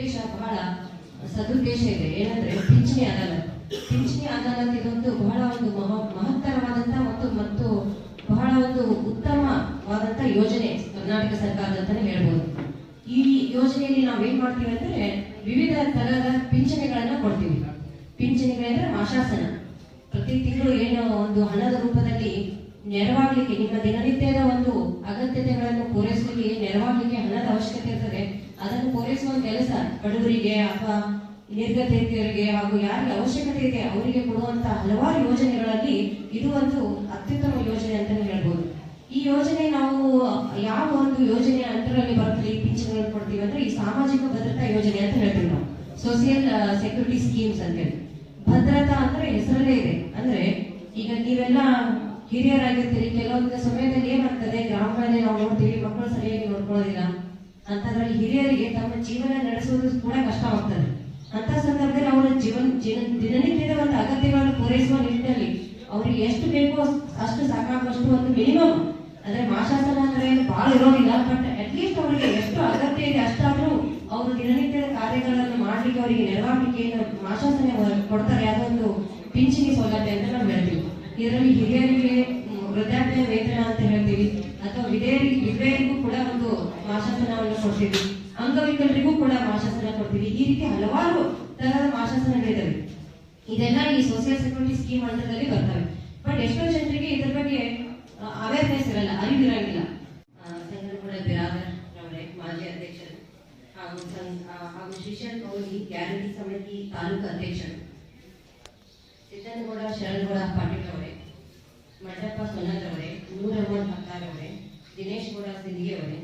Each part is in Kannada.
ಉದ್ದೇಶ ಬಹಳ ಸದುದ್ದೇಶ ಇದೆ. ಏನಂದ್ರೆ ಪಿಂಚಣಿ ಅದಾಲತ್ ಪಿಂಚಣಿ ಅದಾಲತ್ ಇದೊಂದು ಬಹಳ ಒಂದು ಮಹ ಮಹತ್ತರವಾದಂತ ಮತ್ತು ಮತ್ತು ಬಹಳ ಒಂದು ಉತ್ತಮವಾದಂತ ಯೋಜನೆ ಕರ್ನಾಟಕ ಸರ್ಕಾರದ ಅಂತಾನೆ ಹೇಳ್ಬೋದು. ಈ ಯೋಜನೆಯಲ್ಲಿ ನಾವು ಏನ್ ಮಾಡ್ತೀವಿ ಅಂದ್ರೆ ವಿವಿಧ ತರಹದ ಪಿಂಚಣಿಗಳನ್ನ ಕೊಡ್ತೀವಿ. ಪಿಂಚಣಿಗಳಂದ್ರೆ ಆಶಾಸನ. ಪ್ರತಿ ತಿಂಗಳು ಏನು ಒಂದು ಹಣದ ರೂಪದಲ್ಲಿ ನೆರವಾಗ್ಲಿಕ್ಕೆ, ನಿಮ್ಮ ದಿನನಿತ್ಯದ ಒಂದು ಅಗತ್ಯತೆಗಳನ್ನು ಪೂರೈಸಲಿಕ್ಕೆ, ನೆರವಾಗಲಿಕ್ಕೆ ಹಣದ ಅವಶ್ಯಕತೆ ಬಡವರಿಗೆ ಅಥವಾ ನಿರ್ಗತಿಕರಿಗೆ ಹಾಗೂ ಯಾರಿಗೆ ಅವಶ್ಯಕತೆ ಇದೆ, ಅವರಿಗೆ ಕೊಡುವಂತಹ ಹಲವಾರು ಯೋಜನೆಗಳಲ್ಲಿ ಇದು ಒಂದು ಅತ್ಯುತ್ತಮ ಯೋಜನೆ ಅಂತಾನೆ ಹೇಳ್ಬೋದು. ಈ ಯೋಜನೆ ನಾವು, ಯಾವ ಒಂದು ಯೋಜನೆ ಅಂತರಲ್ಲಿ ಬರ್ತದೆ ಪಿಂಚಣಿಗಳು ಕೊಡ್ತೀವಿ ಅಂದ್ರೆ ಈ ಸಾಮಾಜಿಕ ಭದ್ರತಾ ಯೋಜನೆ ಅಂತ ಹೇಳ್ತೀವಿ ನಾವು. ಸೋಷಿಯಲ್ ಸೆಕ್ಯೂರಿಟಿ ಸ್ಕೀಮ್ಸ್ ಅಂತೇಳಿ ಭದ್ರತಾ ಅಂದ್ರೆ ಹೆಸರಲ್ಲೇ ಇದೆ. ಅಂದ್ರೆ ಈಗ ನೀವೆಲ್ಲ ಹಿರಿಯರಾಗಿರ್ತೀರಿ, ಕೆಲವೊಂದು ಸಮಯದಲ್ಲಿ ಏನಾಗ್ತದೆ, ಗ್ರಾಮಗಳಲ್ಲಿ ನಾವು ನೋಡ್ತೀವಿ, ಮಕ್ಕಳು ಸರಿಯಾಗಿ ನೋಡ್ಕೊಳ್ಳೋದಿಲ್ಲ. ಅಂತದ್ರಲ್ಲಿ ಹಿರಿಯರಿಗೆ ತಮ್ಮ ಜೀವನ ನಡೆಸುವುದು ಕೂಡ ಕಷ್ಟವಾಗ್ತದೆ. ಅಂತ ಸಂದರ್ಭದಲ್ಲಿ ಅವರ ಜೀವನ ದಿನನಿತ್ಯದ ಒಂದು ಅಗತ್ಯಗಳನ್ನು ಪೂರೈಸುವ ನಿಟ್ಟಿನಲ್ಲಿ ಅವರಿಗೆ ಎಷ್ಟು ಬೇಕೋ ಅಷ್ಟು ಸಾಕಾಗುವಷ್ಟು ಒಂದು ಮಿನಿಮಮ್. ಅಂದ್ರೆ ಮಾಶಾಸನ ಅಂದ್ರೆ ಬಹಳ ಇರೋದಿಲ್ಲ ಬಟ್ ಅಟ್ಲೀಸ್ಟ್ ಅವರಿಗೆ ಎಷ್ಟು ಅಗತ್ಯ ಇದೆ ಅಷ್ಟಾದ್ರೂ ಅವರು ದಿನನಿತ್ಯದ ಕಾರ್ಯಗಳನ್ನು ಮಾಡ್ಲಿಕ್ಕೆ ಅವರಿಗೆ ನೆರವಾಗಲಿಕ್ಕೆ ಮಾಶಾಸನ ಕೊಡ್ತಾರೆ ಅದೊಂದು ಪಿಂಚಣಿ ಸೌಲಭ್ಯ ಅಂತ ನಾವು ಹೇಳ್ತೀವಿ. ಇದರಲ್ಲಿ ಹಿರಿಯರಿಗೆ ವೃದ್ಧಾಪ್ಯ ವೇತನ ಅಂತ ಹೇಳ್ತೀವಿ, ಅಥವಾ ವಿಧೇಯರಿಗೆ ವಿಧವೆಯರಿಗೂ ಮಾಶಾಸನವನ್ನು ಕೊಡ್ತೀವಿ. ಅಂಗವಿಕಲರಿಗೂ ಕೂಡ ಮಾಶಾಸನ ಕೊಡ್ತೀವಿ. ಈ ರೀತಿ ಹಲವಾರು ತರಹದ ಮಾಶಾಸನಗಳಿದ್ದಾವೆ ಇದೆಲ್ಲ ಈ ಸೋಷಿಯಲ್ ಸೆಕ್ಯೂರಿಟಿ ಸ್ಕೀಮ್ ಹಂತದಲ್ಲಿ ಬರ್ತವೆ. ಬಟ್ ಎಷ್ಟೋ ಜನರಿಗೆ ಇದ್ರ ಬಗ್ಗೆ ಅವೇರ್ನೆಸ್ ಇರಲ್ಲ, ಅರಿವಿರಂಗಿಲ್ಲ. ಸಂಗನಗೂಡ ಬಿರಾದರ್ ಅವರೇ ಮಾಜಿ ಅಧ್ಯಕ್ಷರು, ಹಾಗೂ ಹಾಗೂ ಶಿಷ್ಯನ್ ಕೌಲಿ ಗ್ಯಾರಂಟಿ ಸಮಿತಿ ತಾಲೂಕು ಅಧ್ಯಕ್ಷರು. ಸಿದ್ದನಗೌಡ ಶರಣಗೌಡ ಪಾಟೀಲ್ ಅವರೇ ಮಂಡಪ್ಪ ಸೊನ್ನದ್ ಅವರೇ ನೂರ್ ಅಹಮದ್ ಹತ್ತಾರ್ ಅವರೇ ದಿನೇಶ್ ಗೌಡ ಸಿಂಧಿಗೆ ಅವರೇ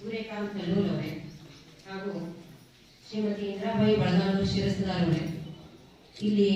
ಸೂರ್ಯಕಾಂತ್ ಕಲ್ಲೂರ್ ಅವರೇ ಹಾಗೂ ಶ್ರೀಮತಿ ಇಂದಿರಾಬಾಯಿ ಬಳಗಾನೂರು ಶಿರಸ್ದಾರ್ ಅವರೇ ಇಲ್ಲಿ